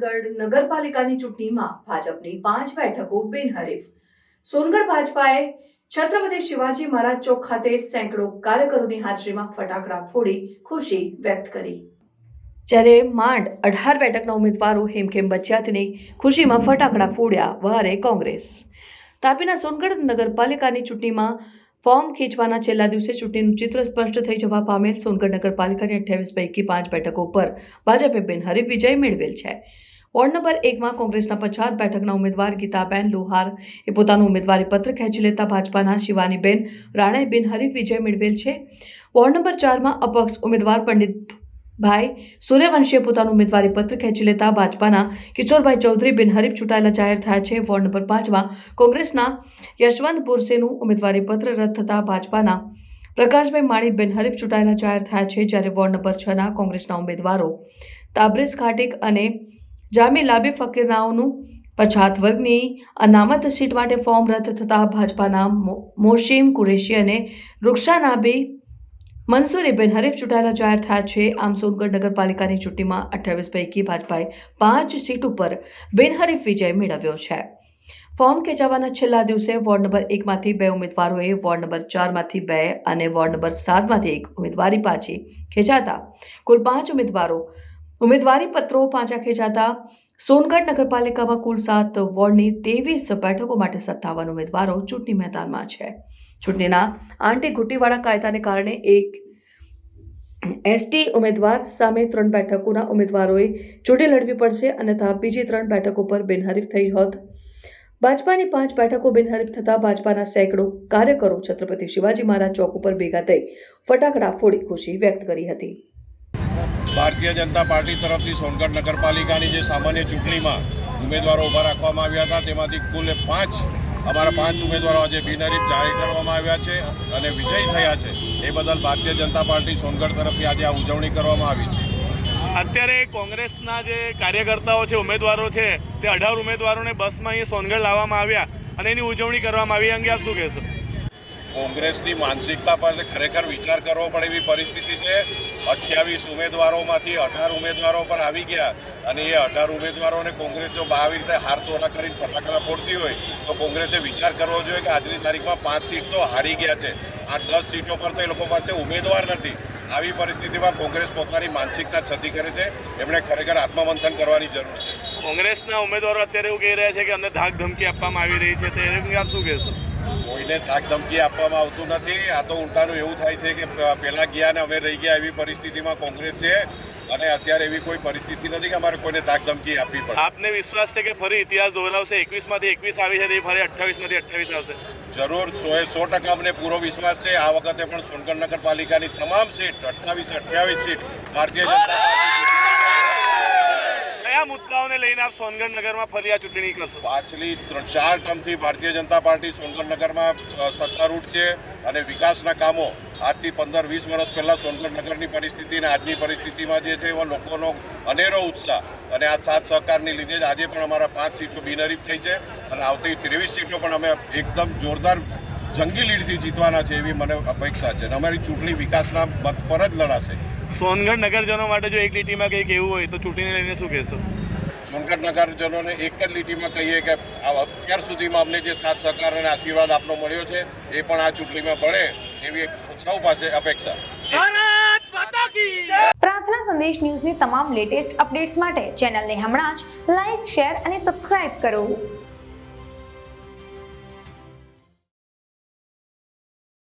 સોનગઢ નગરપાલિકાની ચૂંટણીમાં ભાજપની પાંચ બેઠકો બિનહરીફ. સોનગઢ ભાજપાએ છત્રપતિ શિવાજી મહારાજ ચોક ખાતે સેંકડો કાર્યકરોની હાજરીમાં ફટાકડા ફોડી ખુશી વ્યક્ત કરી. જ્યારે માંડ અઢાર બેઠકના ઉમેદવારો હેમખેમ બચ્યાતની ખુશીમાં ફટાકડા ફોડ્યા વહારે કોંગ્રેસ. તાપીના સોનગઢ નગરપાલિકાની ચૂંટણીમાં ફોર્મ ખેંચવાના છેલ્લા દિવસે ચૂંટણીનું ચિત્ર સ્પષ્ટ થઈ જવા પામેલ સોનગઢ નગરપાલિકાની અઠ્યાવીસ પૈકી પાંચ બેઠકો પર ભાજપે બિનહરીફ વિજય મેળવેલ છે. વોર્ડ નંબર એકમાં કોંગ્રેસના પછાત બેઠકના ઉમેદવાર ગીતાબેન લોહાર. એ પોતાનું ઉમેદવારી પત્ર ખેંચી લેતા ભાજપાના શિવાનીબેન રાણાએ બિનહરીફ વિજય મેળવેલ છે. વોર્ડ નંબર ચારમાં અપક્ષ ઉમેદવાર પંડિતભાઈ સૂર્યવંશીએ પોતાનું ઉમેદવારી પત્ર ખેંચી લેતા ભાજપાના કિશોરભાઈ ચૌધરી બિનહરીફ ચૂંટાયેલા જાહેર થયા છે. વોર્ડ નંબર પાંચમાં કોંગ્રેસના યશવંત પુરસેનું ઉમેદવારી પત્ર રદ થતા ભાજપાના પ્રકાશભાઈ માળી બિનહરીફ ચૂંટાયેલા જાહેર થયા છે જ્યારે વોર્ડ નંબર છના કોંગ્રેસના ઉમેદવારો તાબ્રિઝ ખાટિક અને જામી લાબી ફકીરનાઓનું પછાત વર્ગની અનામત સીટ માટે ફોર્મ રદ થતા ભાજપાના મોશીમ કુરેશી અને રૂક્ષાનાબે મનસુરી હરીફ ચૂંટાયેલા જાહેર થયા છે. આમ સોનગઢ નગરપાલિકાની ચૂંટણીમાં અઠ્યાવીસ પૈકી ભાજપાએ પાંચ સીટ ઉપર બિનહરીફ વિજય મેળવ્યો છે. ફોર્મ ખેંચાવાના છેલ્લા દિવસે વોર્ડ નંબર એકમાંથી બે ઉમેદવારોએ વોર્ડ નંબર ચારમાંથી બે અને વોર્ડ નંબર સાતમાંથી એક ઉમેદવારી પાછી ખેંચાતા કુલ પાંચ ઉમેદવારો ઉમેદવારી પત્રો પાછા ખેંચાતા સોનગઢ નગરપાલિકામાં કુલ સાત વોર્ડની ત્રેવીસ બેઠકો માટે સત્તાવન ઉમેદવારો ચૂંટણી મેદાનમાં છે. ચૂંટણીના આંટી ઘૂંટીવાળા કાયદાને કારણે એક એસટી ઉમેદવાર સામે ત્રણ બેઠકોના ઉમેદવારોએ ચૂંટણી લડવી પડશે, અન્યથા બીજી ત્રણ બેઠકો પર બિનહરીફ થઈ હોત. ભાજપાની પાંચ બેઠકો બિનહરીફ થતા ભાજપાના સેંકડો કાર્યકરો છત્રપતિ શિવાજી મહારાજ ચોક ઉપર ભેગા થઈ ફટાકડા ફોડી ખુશી વ્યક્ત કરી હતી. ભારતીય જનતા પાર્ટી તરફથી સોનગઢ નગરપાલિકાની જે સામાન્ય ચૂંટણીમાં ઉમેદવારો ઊભા રાખવામાં આવ્યા હતા, તેમાંથી કુલ પાંચ, અમારા પાંચ ઉમેદવારો આજે બિનહરીફ જાહેર કરવામાં આવ્યા છે અને વિજય થયા છે. એ બદલ ભારતીય જનતા પાર્ટી સોનગઢ તરફથી આજે આ ઉજવણી કરવામાં આવી છે. અત્યારે કોંગ્રેસના જે કાર્યકર્તાઓ છે, ઉમેદવારો છે, તે અઢાર ઉમેદવારોને બસમાં અહીંયા સોનગઢ લાવવામાં આવ્યા અને એની ઉજવણી કરવામાં આવી. અંગે આપ શું કહેશો? કોંગ્રેસની માનસિકતા પર ખરેખર વિચાર કરવો પડે એવી પરિસ્થિતિ છે. અઠ્યાવીસ ઉમેદવારોમાંથી અઢાર ઉમેદવારો પર આવી ગયા અને એ અઢાર ઉમેદવારોને કોંગ્રેસ જો આવી રીતે હાર તોરા કરીને ફટાકડા ફોડતી હોય, તો કોંગ્રેસે વિચાર કરવો જોઈએ કે આજની તારીખમાં પાંચ સીટ તો હારી ગયા છે. આ દસ સીટો પર તો એ લોકો પાસે ઉમેદવાર નથી. આવી પરિસ્થિતિમાં કોંગ્રેસ પોતાની માનસિકતા છતી કરે છે. એમણે ખરેખર આત્મમંથન કરવાની જરૂર છે. કોંગ્રેસના ઉમેદવારો અત્યારે એવું કહી રહ્યા છે કે અમને ધાક ધમકી આપવામાં આવી રહી છે. તો એને શું કહેશો? કોઈને થાક ધમકી આપવામાં આવતું નથી. આ તો ઉલટાનું એવું થાય છે કે પહેલાં ગયા ને અમે રહી ગયા એવી પરિસ્થિતિમાં કોંગ્રેસ છે અને અત્યારે એવી કોઈ પરિસ્થિતિ નથી કે અમારે કોઈને થાક ધમકી આપવી પડે. આપને વિશ્વાસ છે કે ફરી ઇતિહાસ દોહરાવશે એકવીસમાંથી એકવીસ આવી છે તે ફરી અઠ્ઠાવીસમાંથી અઠ્ઠાવીસ આવશે. જરૂર સોએ સો ટકા અમને પૂરો વિશ્વાસ છે. આ વખતે પણ સોનગઢ નગરપાલિકાની તમામ સીટ અઠ્ઠાવીસ અઠ્યાવીસ સીટ ભારતીય જનતા કયા મુદ્દાઓને લઈને આપ સોનગઢ નગરમાં ફરી આ ચૂંટણી કરશો? પાછલી ચાર ટર્મથી ભારતીય જનતા પાર્ટી સોનગઢ નગરમાં સત્તારૂઢ છે અને વિકાસના કામો આજથી પંદર વીસ વર્ષ પહેલાં સોનગઢ નગરની પરિસ્થિતિ અને આજની પરિસ્થિતિમાં જે છે એવા લોકોનો અનેરો ઉત્સાહ અને આ સાત સહકારની લીધે જ આજે પણ અમારા પાંચ સીટો બિનહરીફ થઈ છે અને આવતી ત્રેવીસ સીટો પણ અમે એકદમ જોરદાર જંગી લીડથી જીતવાના છે એવી મને અપેક્ષા છે. અને અમારી ચૂંટણી વિકાસના મત પર જ લડાશે. સોનગઢ નગરજનો માટે જો એક લીટીમાં કંઈક એવું હોય તો ચૂંટણીને લઈને શું કહેશો? સોનગઢ નગરજનોને એક જ લીટીમાં કહીએ કે આ અત્યાર સુધીમાં અમને જે સાથ સહકાર અને આશીર્વાદ આપનો મળ્યો છે એ પણ આ ચૂંટણીમાં મળે એવી એક સૌ પાસે અપેક્ષા. પ્રાર્થના સંદેશ ન્યૂઝની તમામ લેટેસ્ટ અપડેટ્સ માટે ચેનલને હમણાં જ લાઇક શેર અને સબસ્ક્રાઇબ કરો.